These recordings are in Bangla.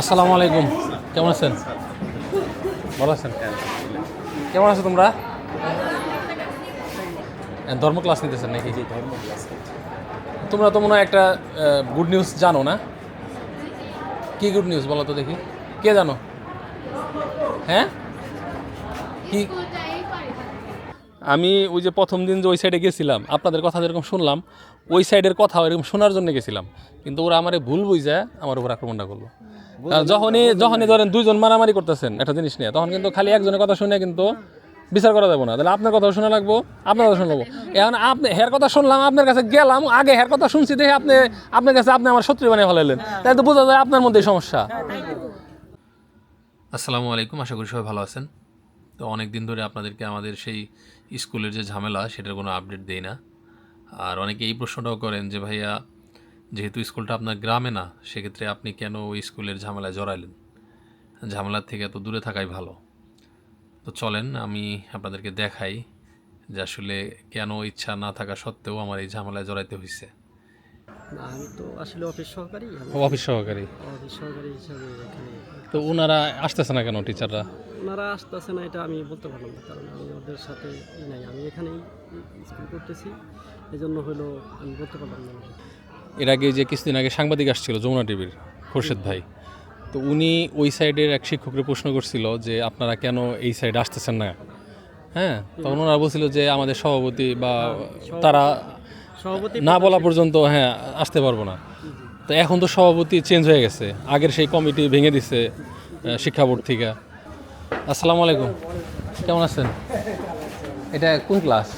আসসালামু আলাইকুম। কেমন আছেন? ভালো আছেন? কেমন আছো তোমরা? ধর্ম ক্লাস নিতেছেন নাকি? তোমরা তো মনে হয় একটা গুড নিউজ জানো না? কি গুড নিউজ বলো তো দেখি। কে জানো? হ্যাঁ? কি? আমি ওই যে প্রথম দিন যে ওই সাইডে গেছিলাম আপনাদের কথা যেরকম শুনলাম ওই সাইডের কথা এরকম শোনার জন্য গেছিলাম। কিন্তু ওরা আমারে ভুল বুঝে আমার উপর আক্রমণটা করল। যখনই যখনই ধরেন দুইজন মারামারি করতেছেন একটা জিনিস নিয়ে, তখন কিন্তু খালি একজনের কথা শুনে কিন্তু বিচার করা যাবে না। তাহলে আপনার কথা শোনা লাগবো, আপনার কথা শুনব এখন আপনি হের কথা শুনলাম, আপনার কাছে গেলাম, আগে হের কথা শুনছি, দেখে আপনি আপনার কাছে আপনি আমার শত্রু বানিয়ে ফেলাইলেন। তাই তো বোঝা যায় আপনার মধ্যে সমস্যা। আসসালামু আলাইকুম, আশা করি সবাই ভালো আছেন। তো অনেক দিন ধরে আপনাদেরকে আমাদের সেই স্কুলের যে ঝামেলা, সেটার কোনো আপডেট দেই না। আর অনেকে এই প্রশ্নটাও করেন যে, ভাইয়া যেহেতু স্কুলটা আপনার গ্রামে না সেক্ষেত্রে আপনি কেন ওই স্কুলের ঝামেলায় জড়াইলেন? ঝামেলার থেকে এত দূরে থাকাই ভালো। তো চলেন আমি আপনাদেরকে দেখাই যে আসলে কেন ইচ্ছা না থাকা সত্ত্বেও আমার এই ঝামেলায় জড়াইতে হয়েছে না, আমি তো আসলে অফিস সহকারী অফিস সহকারী? অফিস সহকারী হিসাবে তো ওনারা আসতেছে না কেন টিচাররা? ওনারা আসতেছে না এটা আমি বলতে পারলাম না কারণ আমি ওদের সাথে নাই। আমি এখানেই স্কুল করতেছি এই জন্য হলো আমি বলতে পারলাম না। এর আগে যে কিছুদিন আগে সাংবাদিক আসছিল যমুনা টিভির খোরশেদ ভাই। তো উনি ওই সাইডের এক শিক্ষকের প্রশ্ন করছিল যে আপনারা কেন এই সাইডে আসতেছেন না? হ্যাঁ? তখন ওনারা বলছিল যে আমাদের সভাপতি বা তারা না বলা পর্যন্ত হ্যাঁ আসতে পারব না। তো এখন তো সভাপতি চেঞ্জ হয়ে গেছে। আগের সেই কমিটি ভেঙে দিছে শিক্ষা বোর্ড থেকে। আসসালামু আলাইকুম। কেমন আছেন? এটা কোন ক্লাস?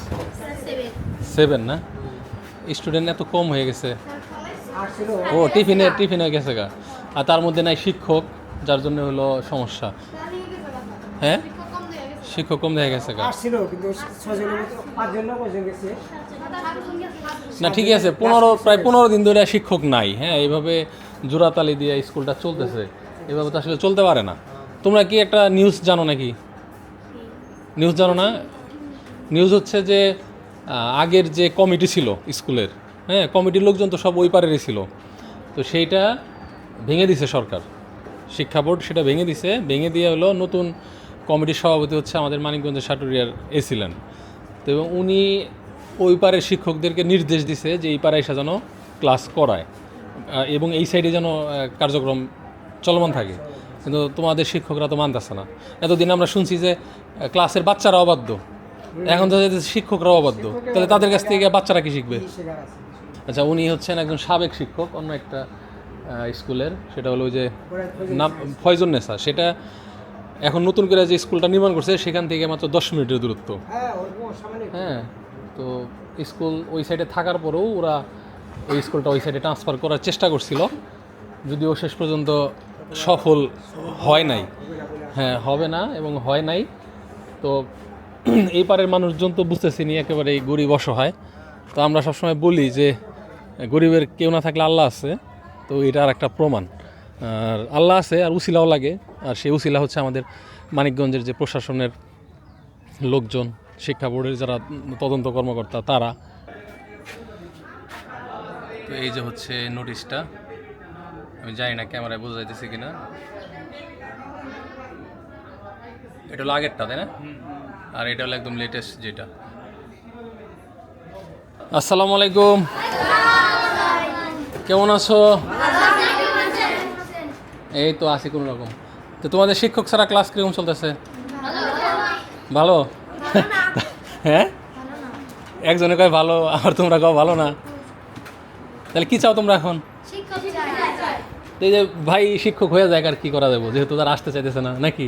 সেভেন না? স্টুডেন্ট এত কম হয়ে গেছে। ও টিফিনে টিফিনে গেছে গা। আর তার মধ্যে নাই শিক্ষক যার জন্য হলো সমস্যা। হ্যাঁ? শিক্ষক কম দেখা গেছে গা। না ঠিকই আছে পনেরো প্রায় পনেরো দিন ধরে শিক্ষক নাই হ্যাঁ? এইভাবে জোড়াতালি দিয়ে স্কুলটা চলতেছে এভাবে তো আসলে চলতে পারে না। তোমরা কি একটা নিউজ জানো নাকি? নিউজ জানো না? নিউজ হচ্ছে যে আগের যে কমিটি ছিল স্কুলের হ্যাঁ কমিটির লোকজন তো সব ওই পারেরই ছিল। তো সেইটা ভেঙে দিছে সরকার। শিক্ষা বোর্ড সেটা ভেঙে দিছে। ভেঙে দিয়ে হলো নতুন কমিটির সভাপতি হচ্ছে আমাদের মানিকগঞ্জের সাটুরিয়ার এসিলেন তো এবং উনি ওই পারের শিক্ষকদেরকে নির্দেশ দিছে যে এই পাড়ায় এসে যেন ক্লাস করায়। এবং এই সাইডে যেন কার্যক্রম চলমান থাকে। কিন্তু তোমাদের শিক্ষকরা তো মানতেছে না। এতদিন আমরা শুনছি যে ক্লাসের বাচ্চারা অবাধ্য। এখন তো শিক্ষকরা অবাধ্য। তাহলে তাদের কাছ থেকে বাচ্চারা কি শিখবে? আচ্ছা উনি হচ্ছেন একজন সাবেক শিক্ষক অন্য একটা স্কুলের। সেটা হলো ওই যে নাম ফয়জুন নেসা। সেটা এখন নতুন করে যে স্কুলটা নির্মাণ করছে সেখান থেকে মাত্র দশ মিনিটের দূরত্ব। হ্যাঁ হ্যাঁ তো স্কুল ওই সাইডে থাকার পরেও ওরা ওই স্কুলটা ওই সাইডে ট্রান্সফার করার চেষ্টা করছিল। যদিও শেষ পর্যন্ত সফল হয় নাই। হ্যাঁ হবে না এবং হয় নাই। তো এই পারের মানুষজন তো বুঝতেছি নি একেবারে গরিব অসহায়। তো আমরা সবসময় বলি যে গরিবের কেউ না থাকলে আল্লাহ আছে, তো এটা আর একটা প্রমাণ। আর আল্লাহ আছে আর উসিলাও লাগে, আর সেই উসিলা হচ্ছে আমাদের মানিকগঞ্জের যে প্রশাসনের লোকজন, শিক্ষা বোর্ডের যারা তদন্ত কর্মকর্তা, তারা। তো এই যে হচ্ছে নোটিশটা, আমি জানি না ক্যামেরায় বোঝা যাইতেছে কিনা। এটা হলো আগেরটা, তাই না? আর এটা হলো একদম লেটেস্ট যেটা। আসসালামু আলাইকুম। কেমন আছো? এই তো আছি কোনো রকম। তো তোমাদের শিক্ষক ছাড়া ক্লাস কীরকম চলতেছে? ভালো? হ্যাঁ? একজনে কয় ভালো আর তোমরা কও ভালো না? তাহলে কি চাও তোমরা এখন? এই যে ভাই শিক্ষক হয়ে যায় আর কি করা যাব যেহেতু তারা আসতে চাইতেছে না নাকি?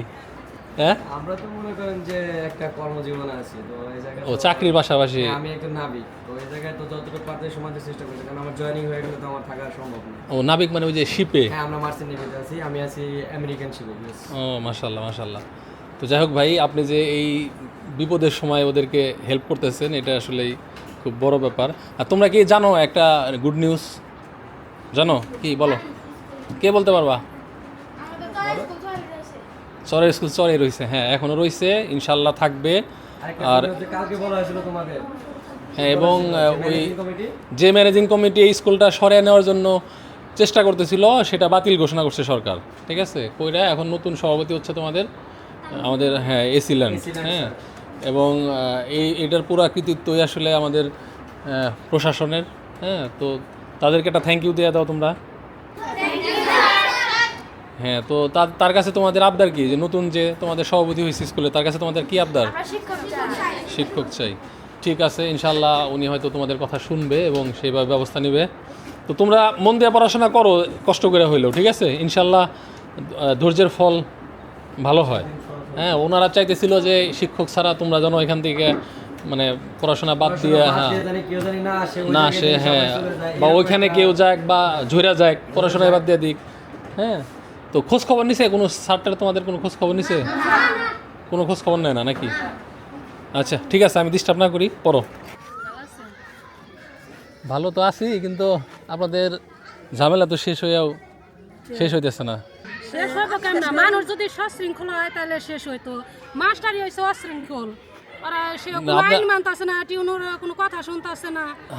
হ্যাঁ? আমরা তো মনে করেন যে একটা কর্মজীবনে আছি তো এই জায়গায় ও চাকরির পাশাপাশি। আমি একটা নাবিক তো এই জায়গায় তো যতটুকু পারতে সমাজ চেষ্টা করছি কারণ আমার জয়েনিং হয়ে গেলে তো আমার থাকা সম্ভব না। ও নাবিক মানে ওই যে শিপে হ্যাঁ আমরা মার্চেন্ট নেভিতে আছি আমি আছি আমেরিকান শিপে ও মাশাল্লাহ মাশাল্লাহ তো যাই হোক ভাই আপনি যে এই বিপদের সময় ওদেরকে হেল্প করতেছেন এটা আসলেই খুব বড় ব্যাপার। আর তোমরা কি জানো একটা গুড নিউজ জানো? কি বলো। কে বলতে পারবা? চরের স্কুল চরে রয়েছে হ্যাঁ এখনও রয়েছে ইনশাল্লাহ থাকবে। আর হ্যাঁ এবং ওই যে ম্যানেজিং কমিটি এই স্কুলটা সরিয়ে নেওয়ার জন্য চেষ্টা করতেছিল সেটা বাতিল ঘোষণা করছে সরকার ঠিক আছে? কইরা এখন নতুন সভাপতি হচ্ছে তোমাদের আমাদের হ্যাঁ এসি ল্যান্ড হ্যাঁ? এবং এই এটার পুরো কৃতিত্বই আসলে আমাদের প্রশাসনের হ্যাঁ? তো তাদেরকে একটা থ্যাংক ইউ দিয়ে দাও তোমরা। হ্যাঁ তো তার তার কাছে তোমাদের আবদার কি? যে নতুন যে তোমাদের সভাপতি হয়েছে স্কুলে তার কাছে তোমাদের কি আবদার? শিক্ষক চাই। ঠিক আছে ইনশাল্লাহ উনি হয়তো তোমাদের কথা শুনবে এবং সেইভাবে ব্যবস্থা নেবে। তো তোমরা মন দিয়ে পড়াশোনা করো কষ্ট করে হইলেও ঠিক আছে? ইনশাল্লাহ ধৈর্যের ফল ভালো হয়। হ্যাঁ ওনারা চাইতেছিল যে শিক্ষক ছাড়া তোমরা যেন এখান থেকে মানে পড়াশোনা বাদ দিয়ে হ্যাঁ। না আসে হ্যাঁ। বা ওইখানে কেউ যাক বা ঝরে যাক পড়াশোনায় বাদ দিয়ে দিক। হ্যাঁ। তো খোঁজ খবর নিছে? কোনো স্যারটার তোমাদের কোনো খোঁজ খবর নিছে কোনো খোঁজ খবর নেয় না নাকি? আচ্ছা ঠিক আছে আমি ডিস্টার্ব না করি পড়ো। ভালো তো আছি কিন্তু আপনাদের ঝামেলা তো শেষ হয়েও শেষ হইতেছে না। শেষ হইব কেমন? মানুষ যদি সশৃঙ্খল হয় তাহলে শেষ হইতো। মাস্টারই হয়েছে অশৃঙ্খল।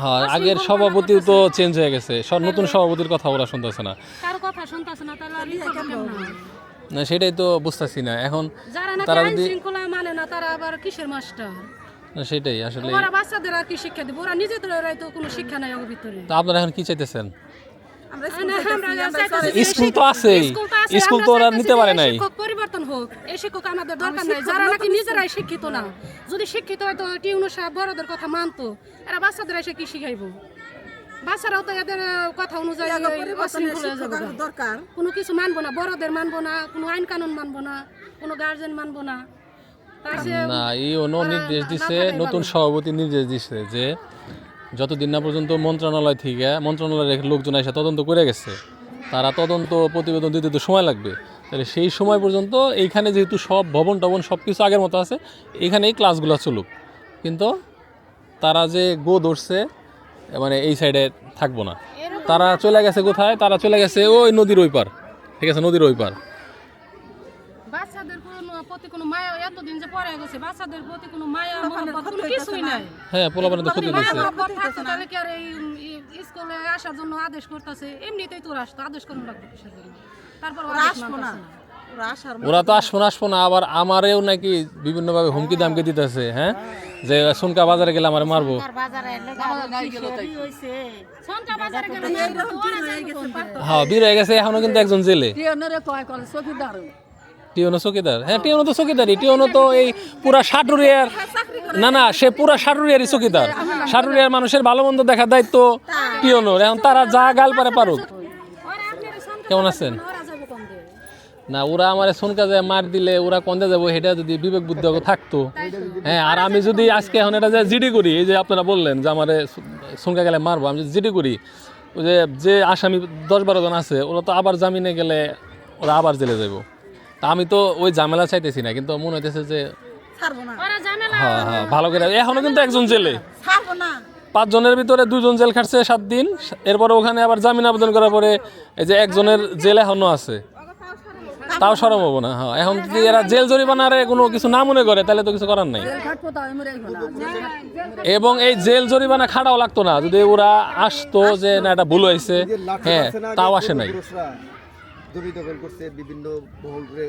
হ্যাঁ আগের সভাপতি তো চেঞ্জ হয়ে গেছে। নতুন সভাপতির কথা ওরা শুনতেছে না। কারও কথা শুনতেছে না তাহলে আর ই করবে কেমন? না। সেটাই তো বুঝতেছি না। এখন তারা যদি মানে না তারা আবার কিসের মাস্টার? সেটাই আসলে বাচ্চাদের আর কি শিক্ষা দিব? ওরা নিজেদের তো কোনো শিক্ষা নাই ওর ভিতরে তো আপনারা এখন কি চাইতেছেন? স্কুল তো আছেই। স্কুল তো আছে, স্কুল তো ওরা নিতে পারে নাই। শিক্ষক পরিবর্তন হোক এই শিক্ষক আমাদের দরকার নাই। যারা নাকি নিজেরাই শিক্ষিত না যদি শিক্ষিত হয়তো টিউনো সাহেব বড়দের কথা মানতো এরা বাচ্চাদের এসে কি শিখাইবো? বাচ্চারাও তো এদের কথা অনুযায়ী। দরকার। কোনো কিছু মানবো না বড়দের মানবো না কোনো আইন কানুন মানবো না কোনো গার্জেন মানবো না। না এই অন্য নির্দেশ দিছে নতুন সভাপতি নির্দেশ দিছে যে যতদিন না পর্যন্ত মন্ত্রণালয় থেকে মন্ত্রণালয়ের লোকজন এসে তদন্ত করে গেছে, তারা তদন্ত প্রতিবেদন দিতে তো সময় লাগবে। তাহলে সেই সময় পর্যন্ত এইখানে যেহেতু সব ভবন টবন সব কিছু আগের মতো আছে, এইখানেই ক্লাসগুলো চলুক। কিন্তু তারা যে গো ধরছে মানে এই সাইডে থাকব না। তারা চলে গেছে কোথায়? তারা চলে গেছে ওই নদীর ওই পার। ঠিক আছে, নদীর ওই পার। প্রতি কোনো মায়া এতদিন যে পরে গেছে বাচ্চাদের প্রতি কোনো মায়া মহব্বত কোনো কিছুই নাই। হ্যাঁ পোলাপানে তো ক্ষতি মায়া মহব্বত থাকতো তাহলে কি আর এই স্কুলে আসার জন্য আদেশ করতেছে? এমনিতেই তোর আসতো আদেশ করুন লাগবে কিসের জন্য? তারপর আসব না। ওরা তো আসব না আসব না আবার আমারেও নাকি বিভিন্নভাবে হুমকি দামকে দিতেছে হ্যাঁ? যে সুনকা বাজারে গেলে আমার মারবো? হ্যাঁ বীর হয়ে গেছে এখনও কিন্তু একজন জেলে। টিওনো চকিদার? হ্যাঁ টিওনো তো চকিদারই। টিওনো তো এই পুরা সাটুরিয়ার না না, সে পুরা সাটুরিয়ারই চকিদার। সাটুরিয়ার মানুষের ভালো মন্দ দেখার দায়িত্ব টিওনোর এখন তারা যা গাল পারে পারুক। কেমন আছেন? না, ওরা আমার সোনকা যায়, মার দিলে ওরা কন্দে যাব সেটা যদি বিবেক বুদ্ধি থাকতো। হ্যাঁ আর আমি যদি আজকে এখন এটা যে জিডি করি, এই যে আপনারা বললেন যে আমার সোনকা গেলে মারবো, আমি যদি জিডি করি, ওই যে যে আসামি দশ বারো জন আছে, ওরা তো আবার জামিনে গেলে ওরা আবার জেলে যাব তা আমি তো ওই ঝামেলা চাইতেছি না কিন্তু মনে হইতেছে যে হ্যাঁ হ্যাঁ ভালো করে। এখনও কিন্তু একজন জেলে। পাঁচজনের ভিতরে দুজন জেল খাটছে সাত দিন এরপরে ওখানে আবার জামিন আবেদন করার পরে এই যে একজনের জেল এখনও আছে। তাও সরম হব না হ্যাঁ। এখন যদি এরা জেল জরিমানারে কোনো কিছু না মনে করে তাহলে তো কিছু করার নাই। এবং এই জেল জরিমানা খাটাও লাগতো না। যদি ওরা আসতো যে না এটা ভুল হয়েছে। হ্যাঁ তাও আসে নাই। জমি দখল করছে বিভিন্ন মহল করে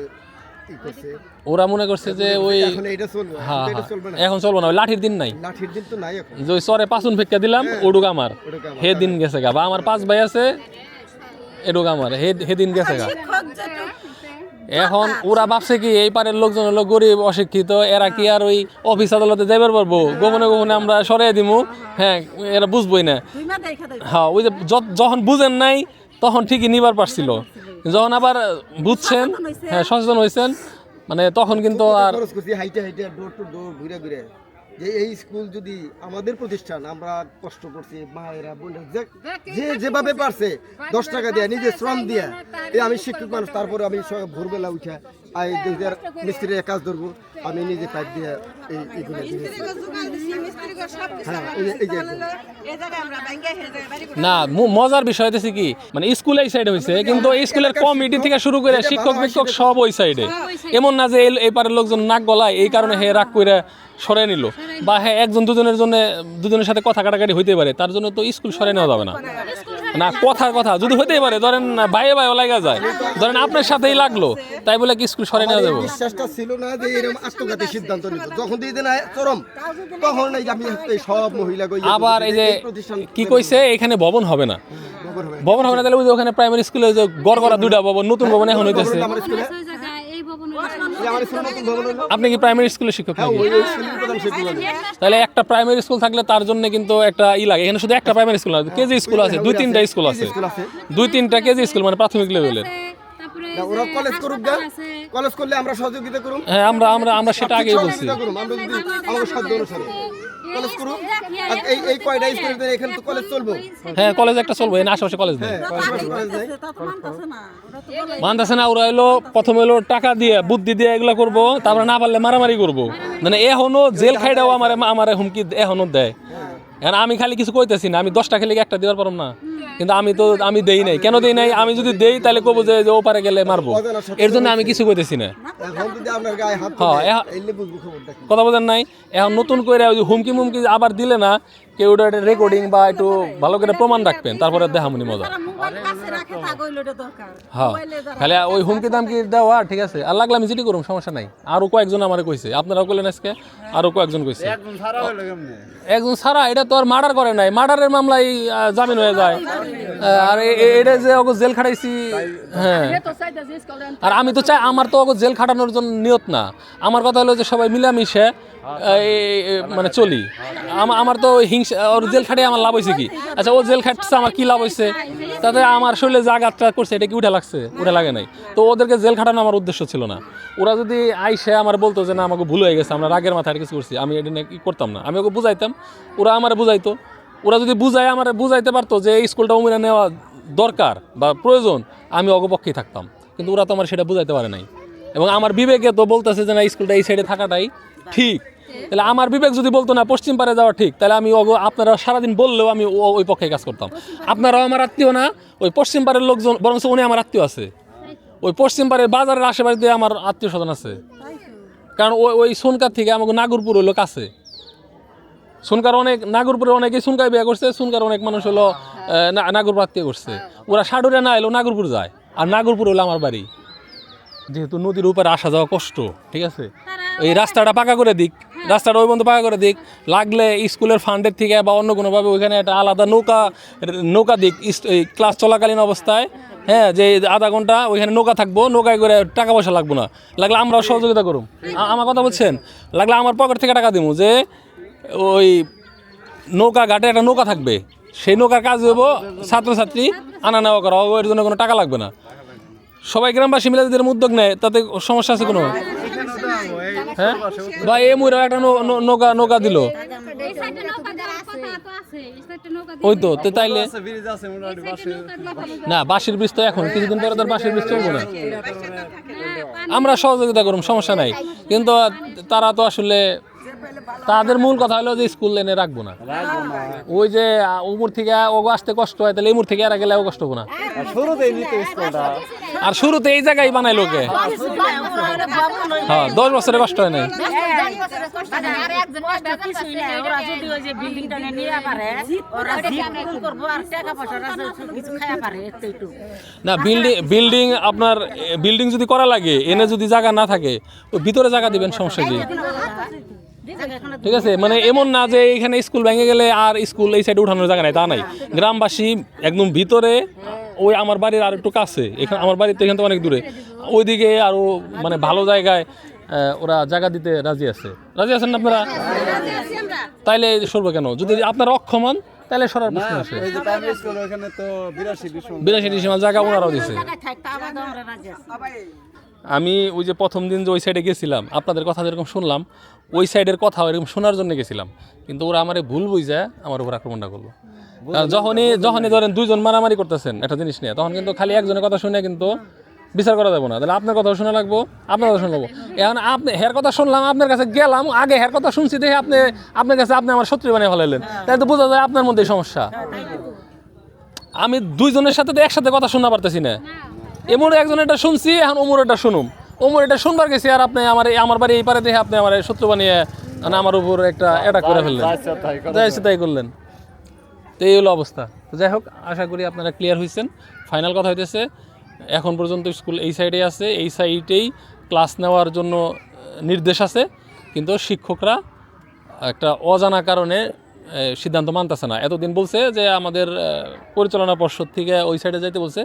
ওরা মনে করছে যে ওই এখন চলবে হ্যাঁ হ্যাঁ, চলবে না। এখন চলবো না লাঠির দিন নাই। লাঠির দিন তো নাই এখন। যে চরে পাঁচুন ফেক্কা দিলাম ওডুক আমার। হে দিন গেছে গা। বা আমার পাঁচ ভাই আছে এডুক আমার। হে হে দিন গেছে গা। এখন ওরা ভাবছে কি এই পারের লোকজন হলো গরিব অশিক্ষিত এরা কি আর ওই অফিস আদালতে যাইবার পারব? গোপনে গোপনে আমরা সরাই দিমু। হ্যাঁ এরা বুঝবই না। হ্যাঁ ওই যে যখন বুঝেন নাই তখন ঠিকই নিবার পারছিল। যখন আবার বুঝছেন হ্যাঁ সচেতন হয়েছেন মানে তখন কিন্তু আর খরচ করছি হাইটে হাইটে ডোর টু ডোর ঘুরে ঘুরে। যে এই স্কুল যদি আমাদের প্রতিষ্ঠান আমরা কষ্ট করছি মায়েরা বলে যে- যে যেভাবে পারছে দশ টাকা দিয়ে নিজে শ্রম দিয়ে এই আমি শিক্ষক মানুষ তারপরে আমি ভোরবেলা উঠে আই দুইটার মিস্ত্রির কাজ ধরবো আমি নিজে পাইপ দিয়ে এই হ্যাঁ না মজার বিষয় হইতেছে কি মানে স্কুল এই সাইডে হয়েছে কিন্তু এই স্কুলের কমিটি থেকে শুরু করে শিক্ষক বিক্ষক সব ওই সাইডে এমন না যে এই- পারের লোকজন নাক গলায় এই কারণে হে রাগ করে সরাই নিল। বা হ্যাঁ একজন দুজনের জন্য দুজনের সাথে কথা কাটাকাটি হইতে পারে তার জন্য তো স্কুল সরাই নেওয়া যাবে না। না কথার কথা। যদি হতেই পারে ধরেন ভাইয়ে ভাইও লাগা যায়। ধরেন আপনার সাথেই লাগল তাই বলে কি স্কুল সরে নেওয়া যাব। বিশ্বাসটা ছিল না যে এরকম আত্মঘাতী সিদ্ধান্ত নিত। যখন দিয়ে দেন চরম তখন এই আমি সব মহিলা আবার এই যে কি কইছে এখানে ভবন হবে না। ভবন হবে না। তাহলে ওই যে ওখানে প্রাইমারি স্কুলে যে গড় করা দুইটা ভবন নতুন ভবন এখন হইতেছে। আপনি কি প্রাইমারি স্কুলের শিক্ষক হ্যাঁ স্কুলের শিক্ষক আমি। তাহলে একটা প্রাইমারি স্কুল থাকলে তার জন্য কিন্তু একটা ই লাগে। এখানে শুধু একটা প্রাইমারি স্কুল আছে। কেজি স্কুল আছে দুই তিনটা স্কুল আছে। দুই তিনটা কেজি স্কুল মানে প্রাথমিক লেভেলের না, ওরা কলেজ করুক গা। কলেজ করলে আমরা সহযোগিতা করুন হ্যাঁ আমরা আমরা আমরা সেটা আগেই বলছি। আমরা যদি আমাদের সাধ্য অনুসারে কলেজ করুন আর এই এই কয়টা স্কুল এখানে তো কলেজ চলবো। হ্যাঁ কলেজ একটা চলবে এখানে আশেপাশে কলেজ নেই। হ্যাঁ মানতেছে না ওরা তো বলে মানতেছে না ওরা এলো প্রথমে এলো টাকা দিয়ে বুদ্ধি দিয়ে এগুলো করব তারপরে না পারলে মারামারি করব। মানে এখনও জেল খাইটাও আমার আমার হুমকি এখনও দেয়। এখন আমি খালি কিছু কইতেছি না আমি দশটা খেলে একটা দেওয়ার পারম না। কিন্তু আমি তো আমি দেই নাই। কেন দেই নাই? আমি যদি দেই তাহলে কবো যে ও পারে গেলে মারবো। এর জন্য আমি কিছু কইতেছি না। হ্যাঁ, কথা বোঝেন নাই? এখন নতুন করে হুমকি মুমকি আবার দিলে না কেউ ওটা রেকর্ডিং বা একটু ভালো করে প্রমাণ রাখবেন তারপরে দেখামনি মজা। হ্যাঁ। মোবাইলে খালি ওই হুমকি দামকি দেওয়া ঠিক আছে। আর লাগলে আমি যেটি করুম সমস্যা নাই। আরও কয়েকজন আমার কইছে। আপনারাও করলেন আজকে? আরও কয়েকজন কইছে। একজন সারা এটা তো আর মার্ডার করে নাই। মার্ডারের মামলায় জামিন হয়ে যায়। আর এটা যে ওকে জেল খাটাইছি হ্যাঁ। আর আমি তো চাই আমার তো ওকে জেল খাটানোর জন্য নিয়ত না। আমার কথা হলো যে সবাই মিলামিশে মানে চলি। আমার তো হিংসা ওর জেল খাটিয়ে আমার লাভ হয়েছে কি? আচ্ছা ও জেল খাটছে আমার কি লাভ হয়েছে? তাতে আমার শরীরে যা আঘাতটা করছে এটা কি উঠে লাগছে? উঠে লাগে নাই। তো ওদেরকে জেল খাটানো আমার উদ্দেশ্য ছিল না। ওরা যদি আইসে আমার বলতো যে না আমাকে ভুল হয়ে গেছে আমরা রাগের মাথায় কিছু করছি আমি এটা নিয়ে কি করতাম না? আমি ওকে বুঝাইতাম ওরা আমার বুঝাইতো। ওরা যদি বুঝায়, আমার বুঝাইতে পারতো যে এই স্কুলটা উমিরা নেওয়া দরকার বা প্রয়োজন, আমি অগপক্ষেই থাকতাম। কিন্তু ওরা তো আমার সেটা বুঝাইতে পারে নাই। এবং আমার বিবেকে তো বলতেছে যে না স্কুলটা এই সাইডে থাকাটাই ঠিক। তাহলে আমার বিবেক যদি বলতো না, পশ্চিম পারে যাওয়া ঠিক, তাহলে আমি আপনারা সারাদিন বললেও আমি ওই পক্ষে কাজ করতাম। আপনারাও আমার আত্মীয় না, ওই পশ্চিম পাড়ের লোকজন বরং উনি আমার আত্মীয় আছে। ওই পশ্চিম পাড়ের বাজারের আশেপাশে আমার আত্মীয় স্বজন আছে। কারণ ওই ওই সোনকার থেকে আমাকে নাগরপুর হলো কাছে সুনকার অনেক নাগরপুরে অনেকে সুনকায় বিয়ে করছে সুনকার অনেক মানুষ হলো আহ, না- করছে। ওরা সাডুরে না এলো নাগরপুর যায়। আর নাগরপুর হলো আমার বাড়ি। যেহেতু নদীর উপরে আসা যাওয়া কষ্ট ঠিক আছে? এই রাস্তাটা পাকা করে দিক রাস্তাটা ওই বন্ধু পাকা করে দিক। লাগলে স্কুলের ফান্ডের থেকে বা অন্য কোনোভাবে ওইখানে একটা আলাদা নৌকা নৌকা দিক এই ক্লাস চলাকালীন অবস্থায়। হ্যাঁ যে আধা ঘণ্টা ওইখানে নৌকা থাকব নৌকায় করে টাকা পয়সা লাগবো না। লাগলে আমরাও সহযোগিতা করুম। আমার কথা বলছেন? লাগলে আমার পকেট থেকে টাকা দিব যে ওই নৌকা ঘাটে একটা নৌকা থাকবে। সেই নৌকার কাজ হইব ছাত্রছাত্রী আনা নেওয়া করা। ওর জন্য কোনো টাকা লাগবে না। সবাই গ্রামবাসী মিলে যদি উদ্যোগ নেয়, তাতে সমস্যা আছে কোনো? হ্যাঁ? বা এ মুরা একটা নৌকা নৌকা দিল। এই এই ওই তো তাইলে না, বাঁশের বৃষ্টি তো এখন, কিছুদিন পরে তো আর বাঁশের বৃষ্টি চলবে না। আমরা সহযোগিতা করুম, সমস্যা নাই। কিন্তু তারা তো আসলে তাদের মূল কথা হলো যে স্কুল এনে রাখব না। ওই যে উমর থেকে ওগো আসতে কষ্ট হয় তাহলে এমুর থেকে এরা গেলে ও কষ্ট হব না? আর শুরুতে এই জায়গায় বানাই লোকে। হ্যাঁ দশ বছরে কষ্ট হয় নাই? আর না বিল্ডিং বিল্ডিং আপনার বিল্ডিং যদি করা লাগে এনে যদি জায়গা না থাকে ভিতরে জায়গা দিবেন সমস্যা কি? ঠিক আছে মানে এমন না যে এখানে স্কুল ভেঙে গেলে আর স্কুল এই সাইডে উঠানোর জায়গা নাই তা নাই। গ্রামবাসী একদম ভিতরে ওই আমার বাড়ির আর একটু কাছে এখানে আমার বাড়ির তো এখান থেকে অনেক দূরে। ওইদিকে আরও মানে ভালো জায়গায় ওরা জায়গা দিতে রাজি আছে। রাজি আছেন আপনারা? তাইলে সরবো কেন? যদি আপনারা অক্ষম হন তাহলে সরার প্রশ্ন আছে। বিরাশি ডিসিমাল জায়গা ওনারাও দিছে। আমি ওই যে প্রথম দিন যে ওই সাইডে গেছিলাম আপনাদের কথা যেরকম শুনলাম ওই সাইডের কথা এরকম শোনার জন্য গেছিলাম। কিন্তু ওরা আমারে ভুল বুঝে আমার উপর আক্রমণটা করল। যখনই যখনই ধরেন দুইজন মারামারি করতেছেন একটা জিনিস নিয়ে তখন কিন্তু খালি একজনের কথা শুনে কিন্তু বিচার করা যাবে না। তাহলে আপনার কথা শোনা লাগবো আপনার কথা শুনব এখন আপনি হের কথা শুনলাম আপনার কাছে গেলাম আগে হের কথা শুনছি দেখে আপনি আপনার কাছে আপনি আমার শত্রু বানিয়ে ফেলাইলেন। তাই তো বোঝা যায় আপনার মধ্যেই সমস্যা। আমি দুইজনের সাথে তো একসাথে কথা শুনতে পারতেছি না। এমন একজন এটা শুনছি এখন ওমর এটা শুনুম। ওমর এটা শুনবার গেছি আর আপনি আমার এই- আমার বাড়ি এই পারে দেখে আপনি আমার শত্রু বানিয়ে মানে আমার উপর একটা এটা করে ফেললেন। যাই তাই করলেন। তো এই হলো অবস্থা। তো যাই হোক আশা করি আপনারা ক্লিয়ার হয়েছেন ফাইনাল কথা হইতেছে এখন পর্যন্ত স্কুল এই সাইডে আছে এই সাইডেই ক্লাস নেওয়ার জন্য নির্দেশ আছে। কিন্তু শিক্ষকরা একটা অজানা কারণে সিদ্ধান্ত মানতেছে না। এতদিন বলছে যে আমাদের পরিচালনা পর্ষদ থেকে ওই সাইডে যাইতে বলছে,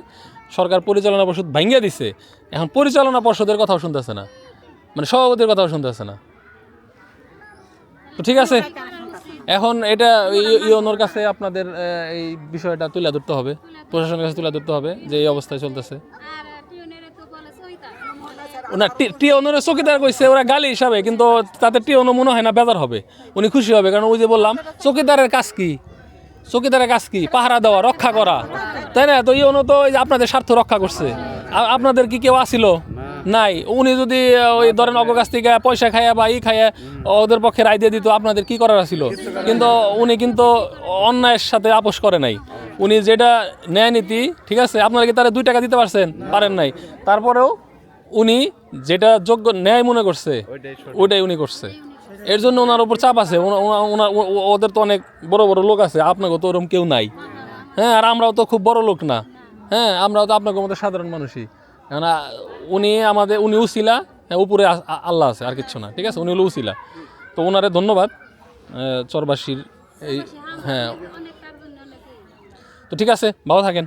সরকার পরিচালনা পর্ষদ ভাঙিয়ে দিছে। এখন পরিচালনা পর্ষদের কথাও শুনতেছে না। মানে সভাপতির কথাও শুনতেছে না। তো ঠিক আছে, এখন এটা ইওনোর কাছে আপনাদের এই বিষয়টা তুলে ধরতে হবে, প্রশাসনের কাছে তুলে ধরতে হবে যে এই অবস্থায় চলতেছে। না টি- টিওনোর চকিদার কইছে ওরা গালি হিসাবে কিন্তু তাতে টিওনো মনে হয় না বেজার হবে। উনি খুশি হবে কারণ ওই যে বললাম চকিদারের কাজ কি? চকিদারের কাজ কি? পাহারা দেওয়া রক্ষা করা। তাই না? তো ইওনো তো ওই যে আপনাদের স্বার্থ রক্ষা করছে। আপনাদের কি কেউ আসিল নাই। উনি যদি ওই ধরেন অগ কাছ থেকে পয়সা খায়া বা ই খায়া ওদের পক্ষে রায় দিয়ে দিত আপনাদের কি করার ছিল কিন্তু উনি কিন্তু অন্যায়ের সাথে আপোষ করে নাই। উনি যেটা ন্যায় নীতি ঠিক আছে? আপনারা কি তারা দুই টাকা দিতে পারছেন? পারেন নাই। তারপরেও উনি যেটা যোগ্য ন্যায় মনে করছে ওইটাই উনি করছে। এর জন্য ওনার উপর চাপ আছে। ওদের তো অনেক বড় বড় লোক আছে। আপনাকে তো ওরকম কেউ নাই। হ্যাঁ আর আমরাও তো খুব বড় লোক না। হ্যাঁ আমরাও তো আপনাকে মতো সাধারণ মানুষই। কারণ উনি আমাদের উনি উসিলা হ্যাঁ, উপরে আল্লাহ আছে আর কিচ্ছু না। ঠিক আছে? উনি হলো উসিলা। তো ওনারে ধন্যবাদ। চরবাসীর এই হ্যাঁ। তো ঠিক আছে ভালো থাকেন।